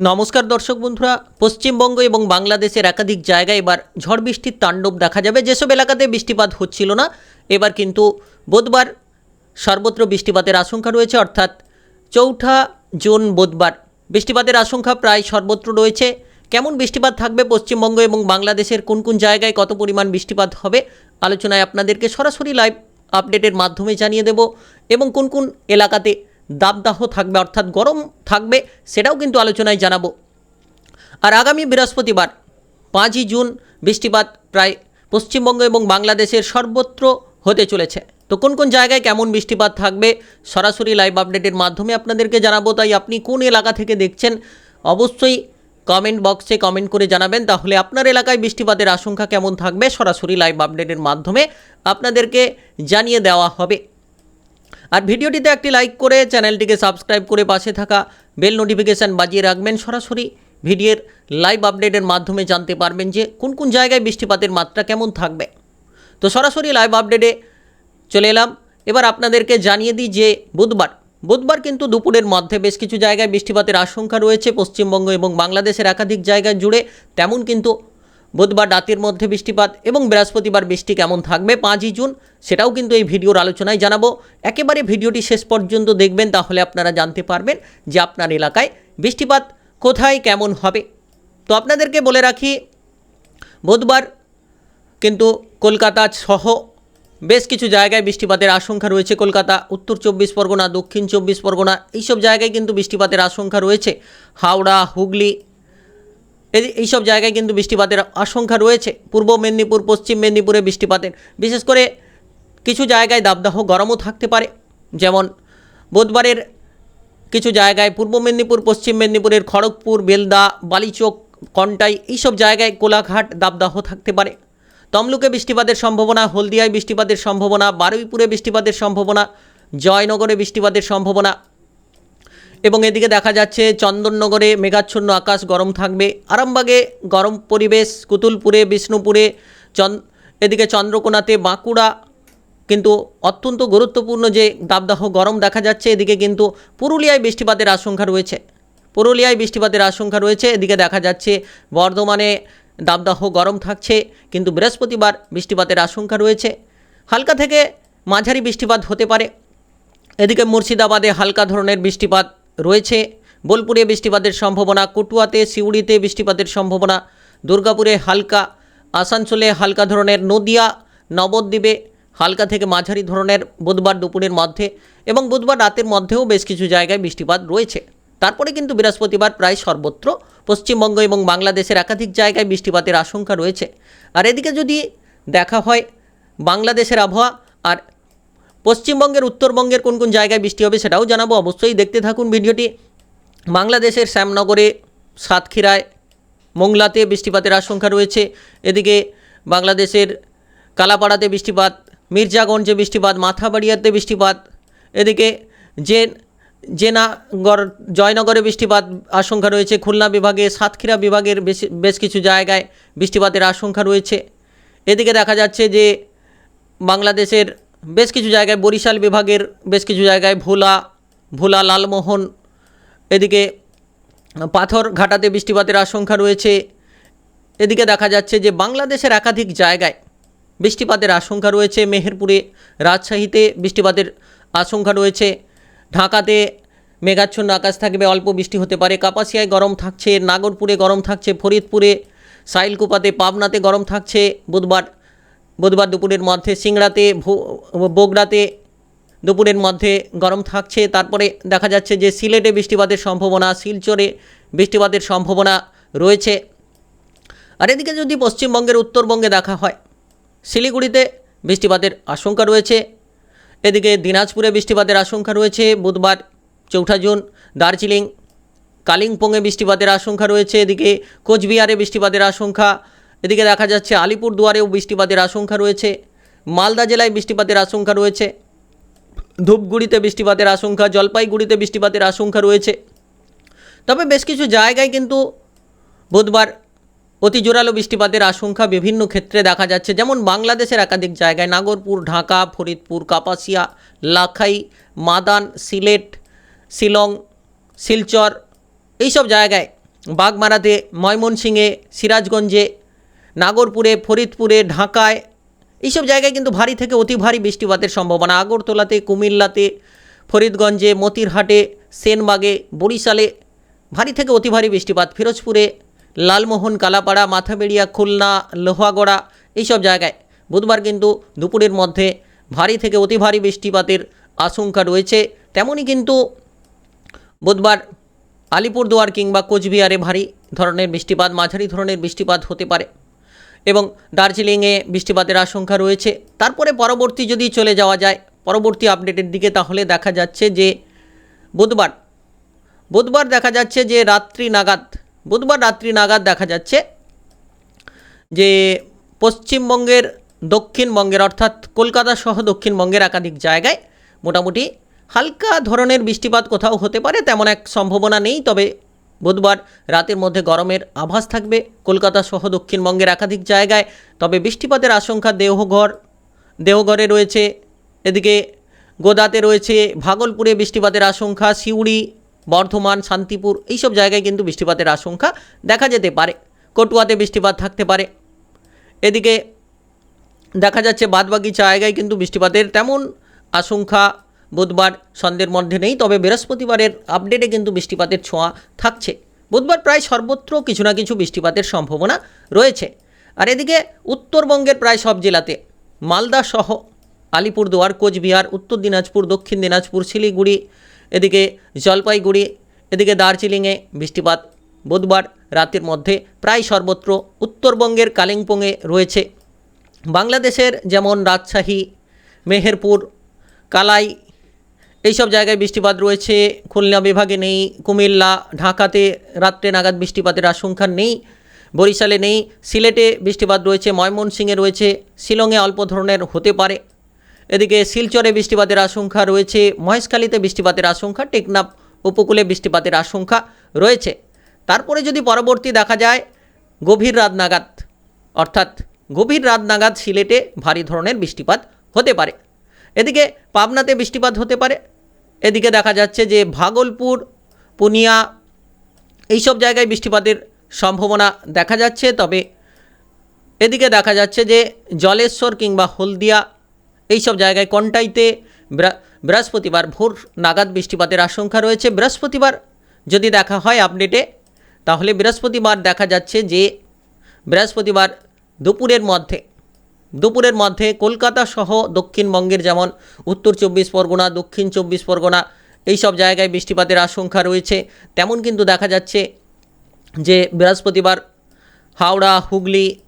নমস্কার দর্শক বন্ধুরা, পশ্চিমবঙ্গ এবং বাংলাদেশের একাধিক জায়গায় এবার ঝড় বৃষ্টির তাণ্ডব দেখা যাবে। যেসব এলাকাতে বৃষ্টিপাত হচ্ছিল না, এবার কিন্তু বুধবার সর্বত্র বৃষ্টিপাতের আশঙ্কা রয়েছে, অর্থাৎ চৌঠা জুন বুধবার বৃষ্টিপাতের আশঙ্কা প্রায় সর্বত্র রয়েছে। কেমন বৃষ্টিপাত থাকবে পশ্চিমবঙ্গ এবং বাংলাদেশের কোন কোন জায়গায় কত পরিমাণ বৃষ্টিপাত হবে, আলোচনায় আপনাদেরকে সরাসরি লাইভ আপডেটের মাধ্যমে জানিয়ে দেব এবং কোন কোন এলাকাতে দাবদাহ থাকবে, অর্থাৎ গরম থাকবে, সেটাও কিন্তু আলোচনায় জানাব। আর আগামী বৃহস্পতিবার, পাঁচই জুন, বৃষ্টিপাত প্রায় পশ্চিমবঙ্গ এবং বাংলাদেশের সর্বত্র হতে চলেছে। তো কোন কোন জায়গায় কেমন বৃষ্টিপাত থাকবে, সরাসরি লাইভ আপডেটের মাধ্যমে আপনাদেরকে জানাব। তাই আপনি কোন এলাকা থেকে দেখছেন, অবশ্যই কমেন্ট বক্সে কমেন্ট করে জানাবেন। তাহলে আপনার এলাকায় বৃষ্টিপাতের আশঙ্কা কেমন থাকবে, সরাসরি লাইভ আপডেটের মাধ্যমে আপনাদেরকে জানিয়ে দেওয়া হবে। আর ভিডিওটিতে একটি লাইক করে চ্যানেলটিকে সাবস্ক্রাইব করে পাশে থাকা বেল নোটিফিকেশান বাজিয়ে রাখবেন। সরাসরি ভিডিওর লাইভ আপডেটের মাধ্যমে জানতে পারবেন যে কোন কোন জায়গায় বৃষ্টিপাতের মাত্রা কেমন থাকবে। তো সরাসরি লাইভ আপডেটে চলে এলাম। এবার আপনাদেরকে জানিয়ে দিই যে বুধবার বুধবার কিন্তু দুপুরের মধ্যে বেশ কিছু জায়গায় বৃষ্টিপাতের আশঙ্কা রয়েছে। পশ্চিমবঙ্গ এবং বাংলাদেশের একাধিক জায়গায় জুড়ে তেমন কিন্তু বুধবার রাতের মধ্যে বৃষ্টিপাত এবং বৃহস্পতিবার বৃষ্টি কেমন থাকবে পাঁচই জুন সেটাও কিন্তু এই ভিডিওর আলোচনায় জানাব। একেবারে ভিডিওটি শেষ পর্যন্ত দেখবেন, তাহলে আপনারা জানতে পারবেন যে আপনার এলাকায় বৃষ্টিপাত কোথায় কেমন হবে। তো আপনাদেরকে বলে রাখি, বুধবার কিন্তু কলকাতা সহ বেশ কিছু জায়গায় বৃষ্টিপাতের আশঙ্কা রয়েছে। কলকাতা, উত্তর চব্বিশ পরগনা, দক্ষিণ চব্বিশ পরগনা, এইসব জায়গায় কিন্তু বৃষ্টিপাতের আশঙ্কা রয়েছে। হাওড়া, হুগলি এইসব জায়গায় কিন্তু বৃষ্টিপাতের আশঙ্কা রয়েছে। পূর্ব মেদিনীপুর, পশ্চিম মেদিনীপুরে বৃষ্টিপাতের। বিশেষ করে কিছু জায়গায় দাবদাহ গরমও থাকতে পারে। যেমন বুধবারের কিছু জায়গায় পূর্ব মেদিনীপুর, পশ্চিম মেদিনীপুরের খড়গপুর, বেলদা, বালিচক, কন্টাই এইসব জায়গায় কোলাঘাট দাবদাহ থাকতে পারে। তমলুকে বৃষ্টিপাতের সম্ভাবনা, হলদিয়ায় বৃষ্টিপাতের সম্ভাবনা, বারুইপুরে বৃষ্টিপাতের সম্ভাবনা, জয়নগরে বৃষ্টিপাতের সম্ভাবনা এবং এদিকে দেখা যাচ্ছে চন্দননগরে মেঘাচ্ছন্ন আকাশ গরম থাকবে। আরামবাগে গরম পরিবেশ, কুতুলপুরে, বিষ্ণুপুরে, চন এদিকে চন্দ্রকোনাতে বাঁকুড়া, কিন্তু অত্যন্ত গুরুত্বপূর্ণ যে দাবদাহ গরম দেখা যাচ্ছে, এদিকে কিন্তু পুরুলিয়ায় বৃষ্টিপাতের আশঙ্কা রয়েছে। পুরুলিয়ায় বৃষ্টিপাতের আশঙ্কা রয়েছে, এদিকে দেখা যাচ্ছে বর্ধমানে দাবদাহ গরম থাকছে, কিন্তু বৃহস্পতিবার বৃষ্টিপাতের আশঙ্কা রয়েছে। হালকা থেকে মাঝারি বৃষ্টিপাত হতে পারে। এদিকে মুর্শিদাবাদে হালকা ধরনের বৃষ্টিপাত রয়েছে। বোলপুরে বৃষ্টিপাতের সম্ভাবনা, কটুয়াতে, সিউড়িতে বৃষ্টিপাতের সম্ভাবনা, দুর্গাপুরে হালকা, আসানসোলে হালকা ধরনের, নদিয়া, নবদ্বীপে হালকা থেকে মাঝারি ধরনের বুধবার দুপুরের মধ্যে এবং বুধবার রাতের মধ্যেও বেশ কিছু জায়গায় বৃষ্টিপাত রয়েছে। তারপরে কিন্তু বৃহস্পতিবার প্রায় সর্বত্র পশ্চিমবঙ্গ এবং বাংলাদেশের একাধিক জায়গায় বৃষ্টিপাতের আশঙ্কা রয়েছে। আর এদিকে যদি দেখা হয়, বাংলাদেশের আবহাওয়া আর পশ্চিমবঙ্গের, উত্তরবঙ্গের কোন কোন জায়গায় বৃষ্টি হবে সেটাও জানাব। অবশ্যই দেখতে থাকুন ভিডিওটি। বাংলাদেশের শ্যামনগরে, সাতক্ষীরায়, মোংলাতে বৃষ্টিপাতের আশঙ্কা রয়েছে। এদিকে বাংলাদেশের কালাপাড়াতে বৃষ্টিপাত, মির্জাগঞ্জে বৃষ্টিপাত, মাথাবাড়িয়াতে বৃষ্টিপাত, এদিকে যে জেনাগড়, জয়নগরে বৃষ্টিপাত আশঙ্কা রয়েছে। খুলনা বিভাগে, সাতক্ষীরা বিভাগের বেশ বেশ কিছু জায়গায় বৃষ্টিপাতের আশঙ্কা রয়েছে। এদিকে দেখা যাচ্ছে যে বাংলাদেশের বেশ কিছু জায়গায় বরিশাল বিভাগের বেশ কিছু জায়গায় ভোলা ভোলা, লালমোহন, এদিকে পাথর ঘাটাতে বৃষ্টিপাতের আশঙ্কা রয়েছে। এদিকে দেখা যাচ্ছে যে বাংলাদেশের একাধিক জায়গায় বৃষ্টিপাতের আশঙ্কা রয়েছে। মেহেরপুরে, রাজশাহীতে বৃষ্টিপাতের আশঙ্কা রয়েছে। ঢাকাতে মেঘাচ্ছন্ন আকাশ থাকবে, অল্প বৃষ্টি হতে পারে। কাপাসিয়ায় গরম থাকছে, নাগরপুরে গরম থাকছে, ফরিদপুরে, সাইলকুপাতে, পাবনাতে গরম থাকছে। বুধবার বুধবার দুপুরের মধ্যে সিংড়াতে বগুড়াতে দুপুরের মধ্যে গরম থাকছে। তারপরে দেখা যাচ্ছে যে সিলেটে বৃষ্টিপাতের সম্ভাবনা, শিলচরে বৃষ্টিপাতের সম্ভাবনা রয়েছে। আর এদিকে যদি পশ্চিমবঙ্গের উত্তরবঙ্গে দেখা হয়, শিলিগুড়িতে বৃষ্টিপাতের আশঙ্কা রয়েছে। এদিকে দিনাজপুরে বৃষ্টিপাতের আশঙ্কা রয়েছে। বুধবার চৌঠা জুন দার্জিলিং, কালিম্পংয়ে বৃষ্টিপাতের আশঙ্কা রয়েছে। এদিকে কোচবিহারে বৃষ্টিপাতের আশঙ্কা। এদিকে দেখা যাচ্ছে আলিপুর দুয়ারেও বৃষ্টিপাতের আশঙ্কা রয়েছে। মালদা জেলায় বৃষ্টিপাতের আশঙ্কা রয়েছে। ধূপগুড়িতে বৃষ্টিপাতের আশঙ্কা, জলপাইগুড়িতে বৃষ্টিপাতের আশঙ্কা রয়েছে। তবে বেশ কিছু জায়গায় কিন্তু বুধবার অতি জোরালো বৃষ্টিপাতের আশঙ্কা বিভিন্ন ক্ষেত্রে দেখা যাচ্ছে। যেমন বাংলাদেশের একাধিক জায়গায়, নাগরপুর, ঢাকা, ফরিদপুর, কাপাসিয়া, লাখাই, মাদান, সিলেট, শিলং, শিলচর, এইসব জায়গায় বাগমারাতে, ময়মনসিংহে, সিরাজগঞ্জে নাগরপুরে, ফরিদপুরে, ঢাকায়, এইসব জায়গায় কিন্তু ভারী থেকে অতি ভারী বৃষ্টিপাতের সম্ভাবনা। আগরতলাতে, কুমিল্লাতে, ফরিদগঞ্জে, মতিরহাটে, সেনবাগে, বরিশালে ভারী থেকে অতি ভারী বৃষ্টিপাত। ফিরোজপুরে, লালমোহন, কালাপাড়া, মাথাবেড়িয়া, খুলনা, লোহাগড়া এইসব জায়গায় বুধবার কিন্তু দুপুরের মধ্যে ভারী থেকে অতি ভারী বৃষ্টিপাতের আশঙ্কা রয়েছে। তেমনই কিন্তু বুধবার আলিপুরদুয়ার কিংবা কোচবিহারে ভারী ধরনের বৃষ্টিপাত, মাঝারি ধরনের বৃষ্টিপাত হতে পারে। এবং দার্জিলিংয়ে বৃষ্টিপাতের আশঙ্কা রয়েছে। তারপরে পরবর্তী যদি চলে যাওয়া যায়, পরবর্তী আপডেটের দিকে তাহলে দেখা যাচ্ছে যে বুধবার বুধবার দেখা যাচ্ছে যে রাত্রি নাগাদ, বুধবার রাত্রি নাগাদ দেখা যাচ্ছে যে পশ্চিমবঙ্গের দক্ষিণবঙ্গের অর্থাৎ কলকাতা সহ দক্ষিণবঙ্গের একাধিক জায়গায় মোটামুটি হালকা ধরনের বৃষ্টিপাত কোথাও হতে পারে, তেমন এক সম্ভাবনা নেই। তবে বুধবার রাতের মধ্যে গরমের আভাস থাকবে। কলকাতা সহ দক্ষিণবঙ্গের একাধিক জায়গায়, তবে বৃষ্টিপাতের আশঙ্কা দেওঘর, দেওঘরে রয়েছে, এদিকে গোদাতে রয়েছে ভাগলপুরে বৃষ্টিপাতের আশঙ্কা, সিউড়ি, বর্ধমান, শান্তিপুর এইসব জায়গায় কিন্তু বৃষ্টিপাতের আশঙ্কা দেখা যেতে পারে। কটুয়াতে বৃষ্টিপাত থাকতে পারে। এদিকে দেখা যাচ্ছে বাদবাকি জায়গায় কিন্তু বৃষ্টিপাতের তেমন আশঙ্কা বুধবার সন্ধ্যের মধ্যে নেই, তবে বৃহস্পতিবারের আপডেটে কিন্তু বৃষ্টিপাতের ছোঁয়া থাকছে। বুধবার প্রায় সর্বত্র কিছু না কিছু বৃষ্টিপাতের সম্ভাবনা রয়েছে। আর এদিকে উত্তরবঙ্গের প্রায় সব জেলাতে মালদা সহ আলিপুরদুয়ার, কোচবিহার, উত্তর দিনাজপুর, দক্ষিণ দিনাজপুর, শিলিগুড়ি, এদিকে জলপাইগুড়ি, এদিকে দার্জিলিংয়ে বৃষ্টিপাত বুধবার রাতের মধ্যে প্রায় সর্বত্র উত্তরবঙ্গের কালিম্পংয়ে রয়েছে। বাংলাদেশের যেমন রাজশাহী, মেহেরপুর, কালাই এইসব জায়গায় বৃষ্টিপাত রয়েছে, খুলনা বিভাগে নেই, কুমিল্লা, ঢাকাতে রাত্রে নাগাদ বৃষ্টিপাতের আশঙ্কা নেই, বরিশালে নেই, সিলেটে বৃষ্টিপাত রয়েছে, ময়মনসিংহে রয়েছে, শিলংয়ে অল্প ধরনের হতে পারে। এদিকে শিলচরে বৃষ্টিপাতের আশঙ্কা রয়েছে, মহেশখালীতে বৃষ্টিপাতের আশঙ্কা, টেকনাফ উপকূলে বৃষ্টিপাতের আশঙ্কা রয়েছে। তারপরে যদি পরবর্তী দেখা যায়, গভীর রাত নাগাদ, অর্থাৎ গভীর রাত নাগাদ সিলেটে ভারী ধরনের বৃষ্টিপাত হতে পারে। এদিকে পাবনাতে বৃষ্টিপাত হতে পারে। এদিকে দেখা যাচ্ছে যে ভাগলপুর, পুনিয়া এইসব জায়গায় বৃষ্টিপাতের সম্ভাবনা দেখা যাচ্ছে। তবে এদিকে দেখা যাচ্ছে যে জলেশ্বর কিংবা হলদিয়া এইসব জায়গায় কন্টাইতে বৃহস্পতিবার ভোর নাগাদ বৃষ্টিপাতের আশঙ্কা রয়েছে। বৃহস্পতিবার যদি দেখা হয় আপডেটে, তাহলে বৃহস্পতিবার দেখা যাচ্ছে যে বৃহস্পতিবার দুপুরের মধ্যে দুপুরের মধ্যে কলকাতা সহ দক্ষিণবঙ্গের যেমন উত্তর চব্বিশ পরগনা, দক্ষিণ চব্বিশ পরগনা, এইসব জায়গায় বৃষ্টিপাতের আশঙ্কা রয়েছে। তেমন কিন্তু দেখা যাচ্ছে যে বৃহস্পতিবার হাওড়া, হুগলি,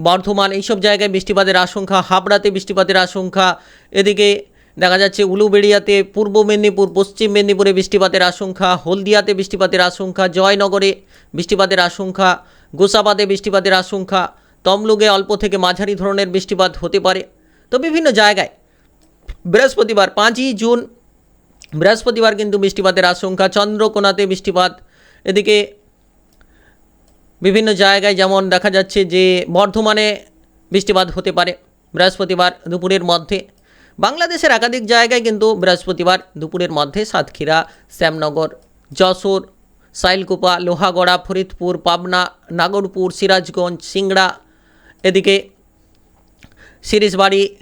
বর্ধমান এইসব জায়গায় বৃষ্টিপাতের আশঙ্কা, হাবড়াতে বৃষ্টিপাতের আশঙ্কা, এদিকে দেখা যাচ্ছে উলুবেড়িয়াতে পূর্ব মেদিনীপুর, পশ্চিম মেদিনীপুরে বৃষ্টিপাতের আশঙ্কা, হলদিয়াতে বৃষ্টিপাতের আশঙ্কা, জয়নগরে বৃষ্টিপাতের আশঙ্কা গোসাবাদে বৃষ্টিপাতের আশঙ্কা তমলুগে অল্প থেকে মাঝারি ধরনের বৃষ্টিপাত হতে পারে। তো বিভিন্ন জায়গায় বৃহস্পতিবার পাঁচই জুন বৃহস্পতিবার কিন্তু বৃষ্টিপাতের আশঙ্কা। চন্দ্রকোনাতে বৃষ্টিপাত। এদিকে বিভিন্ন জায়গায় যেমন দেখা যাচ্ছে যে বর্ধমানে বৃষ্টিপাত হতে পারে বৃহস্পতিবার দুপুরের মধ্যে। বাংলাদেশের একাধিক জায়গায় কিন্তু বৃহস্পতিবার দুপুরের মধ্যে সাতক্ষীরা, শ্যামনগর, যশোর, সাইলকুপা, লোহাগড়া, ফরিদপুর, পাবনা, নাগরপুর, সিরাজগঞ্জ, সিংড়া এদিকে সিরিজবাড়ি,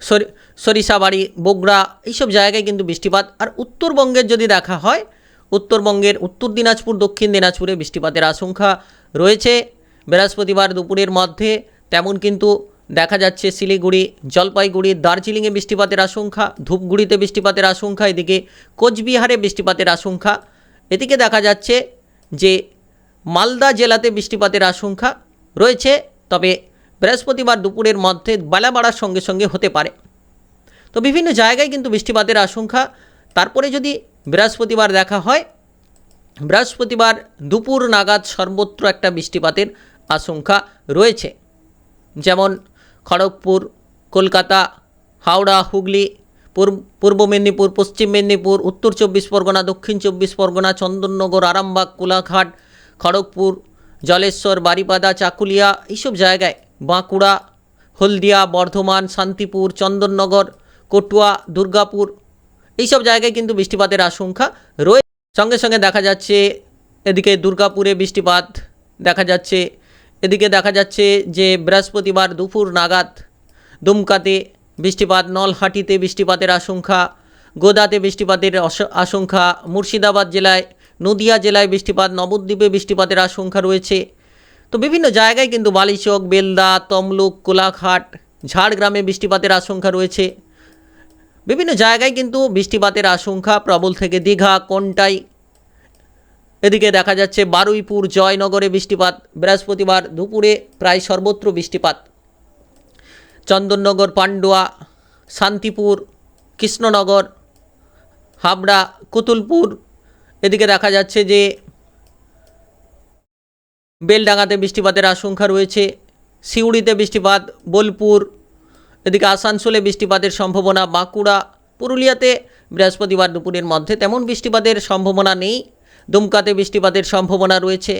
সরি- সরিষাবাড়ি, বগুড়া এইসব জায়গায় কিন্তু বৃষ্টিপাত। আর উত্তরবঙ্গের যদি দেখা হয়, উত্তরবঙ্গের উত্তর দিনাজপুর, দক্ষিণ দিনাজপুরে বৃষ্টিপাতের আশঙ্কা রয়েছে। বৃহস্পতিবার দুপুরের মধ্যে তেমন কিন্তু দেখা যাচ্ছে শিলিগুড়ি, জলপাইগুড়ি, দার্জিলিংয়ে বৃষ্টিপাতের আশঙ্কা, ধূপগুড়িতে বৃষ্টিপাতের আশঙ্কা, এদিকে কোচবিহারে বৃষ্টিপাতের আশঙ্কা। এদিকে দেখা যাচ্ছে যে মালদা জেলাতে বৃষ্টিপাতের আশঙ্কা রয়েছে, তবে বৃহস্পতিবার দুপুরের মধ্যে বেলা বাড়ার সঙ্গে সঙ্গে হতে পারে। তো বিভিন্ন জায়গায় কিন্তু বৃষ্টিপাতের আশঙ্কা। তারপরে যদি বৃহস্পতিবার দেখা হয়, বৃহস্পতিবার দুপুর নাগাদ সর্বত্র একটা বৃষ্টিপাতের আশঙ্কা রয়েছে। যেমন খড়গপুর, কলকাতা, হাওড়া, হুগলি, পূর্ব- মেদিনীপুর, পশ্চিম মেদিনীপুর, উত্তর চব্বিশ পরগনা, দক্ষিণ চব্বিশ পরগনা, চন্দননগর, আরামবাগ, কোলাঘাট, খড়গপুর, জলেশ্বর, বারিপাদা, চাকুলিয়া, এইসব জায়গায় বাঁকুড়া, হলদিয়া, বর্ধমান, শান্তিপুর, চন্দননগর, কটুয়া, দুর্গাপুর, এইসব জায়গায় কিন্তু বৃষ্টিপাতের আশঙ্কা রয়েছে সঙ্গে সঙ্গে দেখা যাচ্ছে এদিকে দুর্গাপুরে বৃষ্টিপাত, দেখা যাচ্ছে এদিকে দেখা যাচ্ছে যে বৃহস্পতিবার দুপুর নাগাদ দুমকাতে বৃষ্টিপাত, নলহাটিতে বৃষ্টিপাতের আশঙ্কা, গোদাতে বৃষ্টিপাতের আশঙ্কা, মুর্শিদাবাদ জেলায়, নদিয়া জেলায় বৃষ্টিপাত, নবদ্বীপে বৃষ্টিপাতের আশঙ্কা রয়েছে। তো বিভিন্ন জায়গায় কিন্তু বালিচক, বেলদা, তমলুক, কোলাঘাট, ঝাড়গ্রামে বৃষ্টিপাতের আশঙ্কা রয়েছে। বিভিন্ন জায়গায় কিন্তু বৃষ্টিপাতের আশঙ্কা, প্রবল থেকে দীঘা, কোনটাই? এদিকে দেখা যাচ্ছে বারুইপুর, জয়নগরে বৃষ্টিপাত, বৃহস্পতিবার দুপুরে প্রায় সর্বত্র বৃষ্টিপাত। চন্দননগর, পান্ডুয়া, শান্তিপুর, কৃষ্ণনগর, হাবড়া, কুতুলপুর, এদিকে দেখা যাচ্ছে যে বেলডাঙ্গাতে বৃষ্টিপাতের আশঙ্কা রয়েছে। সিউড়িতে বৃষ্টিপাত, বোলপুর, এদিকে আসানসোলে বৃষ্টিপাতের সম্ভাবনা, বাঁকুড়া, পুরুলিয়াতে বৃহস্পতিবার দুপুরের মধ্যে তেমন বৃষ্টিপাতের সম্ভাবনা নেই। দুমকাতে বৃষ্টিপাতের সম্ভাবনা রয়েছে।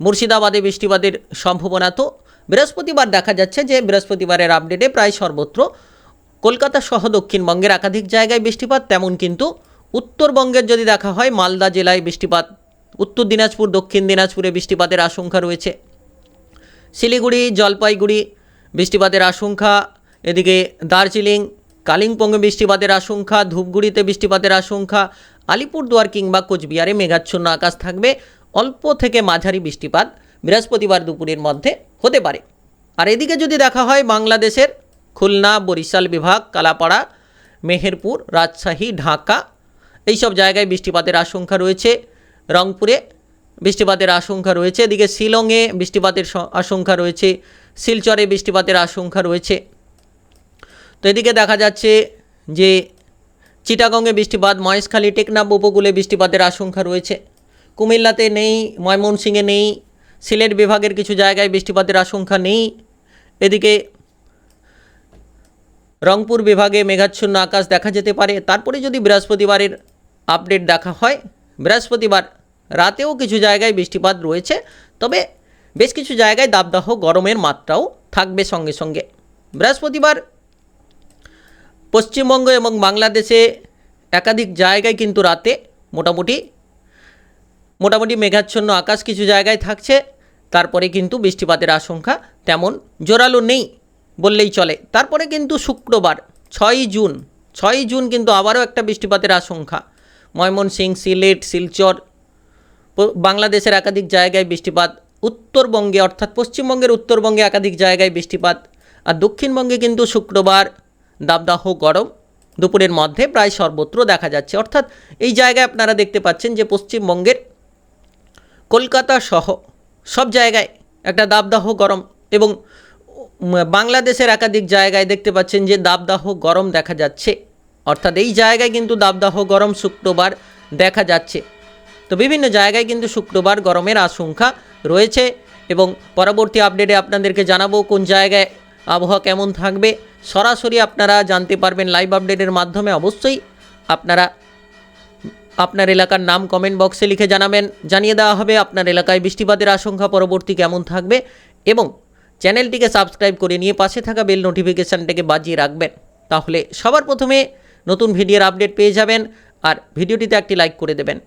মুর্শিদাবাদে বৃষ্টিপাতের সম্ভাবনা তো বৃহস্পতিবার দেখা যাচ্ছে যে বৃহস্পতিবারের আপডেটে প্রায় সর্বত্র কলকাতা সহ দক্ষিণবঙ্গের একাধিক জায়গায় বৃষ্টিপাত, তেমন কিন্তু উত্তরবঙ্গের যদি দেখা হয়, মালদা জেলায় বৃষ্টিপাত উত্তর দিনাজপুর, দক্ষিণ দিনাজপুরে বৃষ্টিপাতের আশঙ্কা রয়েছে। শিলিগুড়ি, জলপাইগুড়ি, বৃষ্টিপাতের আশঙ্কা। এদিকে দার্জিলিং, কালিম্পংয়ে বৃষ্টিপাতের আশঙ্কা, ধূপগুড়িতে বৃষ্টিপাতের আশঙ্কা। আলিপুরদুয়ার কিংবা কোচবিহারে মেঘাচ্ছন্ন আকাশ থাকবে। অল্প থেকে মাঝারি বৃষ্টিপাত বৃহস্পতিবার দুপুরের মধ্যে হতে পারে। আর এদিকে যদি দেখা হয়, বাংলাদেশের খুলনা, বরিশাল বিভাগ, কালাপাড়া, মেহেরপুর, রাজশাহী, ঢাকা, এইসব জায়গায় বৃষ্টিপাতের আশঙ্কা রয়েছে। রংপুরে বৃষ্টিপাতের আশঙ্কা রয়েছে। এদিকে শিলংয়ে বৃষ্টিপাতের আশঙ্কা রয়েছে। শিলচরে বৃষ্টিপাতের আশঙ্কা রয়েছে। তো এদিকে দেখা যাচ্ছে যে চিটাগংয়ে বৃষ্টিপাত, মহেশখালী, টেকনাফ উপকূলে বৃষ্টিপাতের আশঙ্কা রয়েছে। কুমিল্লাতে নেই, ময়মনসিংহে নেই, সিলেট বিভাগের কিছু জায়গায় বৃষ্টিপাতের আশঙ্কা নেই। এদিকে রংপুর বিভাগে মেঘাচ্ছন্ন আকাশ দেখা যেতে পারে। তারপরে যদি বৃহস্পতিবারের আপডেট দেখা হয় বৃহস্পতিবার রাতেও কিছু জায়গায় বৃষ্টিপাত রয়েছে, তবে বেশ কিছু জায়গায় দাবদাহ গরমের মাত্রাও থাকবে সঙ্গে সঙ্গে। বৃহস্পতিবার পশ্চিমবঙ্গ এবং বাংলাদেশে একাধিক জায়গায় কিন্তু রাতে মোটামুটি মোটামুটি মেঘাচ্ছন্ন আকাশ কিছু জায়গায় থাকছে, তারপরে কিন্তু বৃষ্টিপাতের আশঙ্কা তেমন জোরালো নেই বললেই চলে। তারপরে কিন্তু শুক্রবার, ছয়ই জুন ছয়ই জুন কিন্তু আবারও একটা বৃষ্টিপাতের আশঙ্কা। ময়মনসিংহ, সিলেট, শিলচর বাংলাদেশের একাধিক জায়গায় বৃষ্টিপাত, উত্তরবঙ্গে অর্থাৎ পশ্চিমবঙ্গের উত্তরবঙ্গে একাধিক জায়গায় বৃষ্টিপাত আর দক্ষিণবঙ্গে কিন্তু শুক্রবার দাবদাহ গরম। দুপুরের মধ্যে প্রায় সর্বত্র দেখা যাচ্ছে। অর্থাৎ এই জায়গায় আপনারা দেখতে পাচ্ছেন যে পশ্চিমবঙ্গের কলকাতা সহ সব জায়গায় একটা দাবদাহ গরম এবং বাংলাদেশের একাধিক জায়গায় দেখতে পাচ্ছেন যে দাবদাহ গরম দেখা যাচ্ছে। অর্থাৎ এই জায়গায় কিন্তু দাবদাহ গরম শুক্রবার দেখা যাচ্ছে। তো বিভিন্ন জায়গায় কিন্তু শুক্রবার গরমের আশঙ্কা রয়েছে এবং পরবর্তী আপডেটে আপনাদেরকে জানাব কোন জায়গায় আবহাওয়া কেমন থাকবে। সরাসরি আপনারা জানতে পারবেন লাইভ আপডেটের মাধ্যমে। অবশ্যই আপনারা আপনার এলাকার নাম কমেন্ট বক্সে লিখে জানাবেন। জানিয়ে দেওয়া হবে আপনার এলাকায় বৃষ্টিপাতের আশঙ্কা পরবর্তী কেমন থাকবে এবং চ্যানেলটিকে সাবস্ক্রাইব করে নিয়ে পাশে থাকা বেল নোটিফিকেশানটাকে বাজিয়ে রাখবেন। তাহলে সবার প্রথমে নতুন ভিডিওর আপডেট পেয়ে যাবেন আর ভিডিওটিতে একটি লাইক করে দেবেন।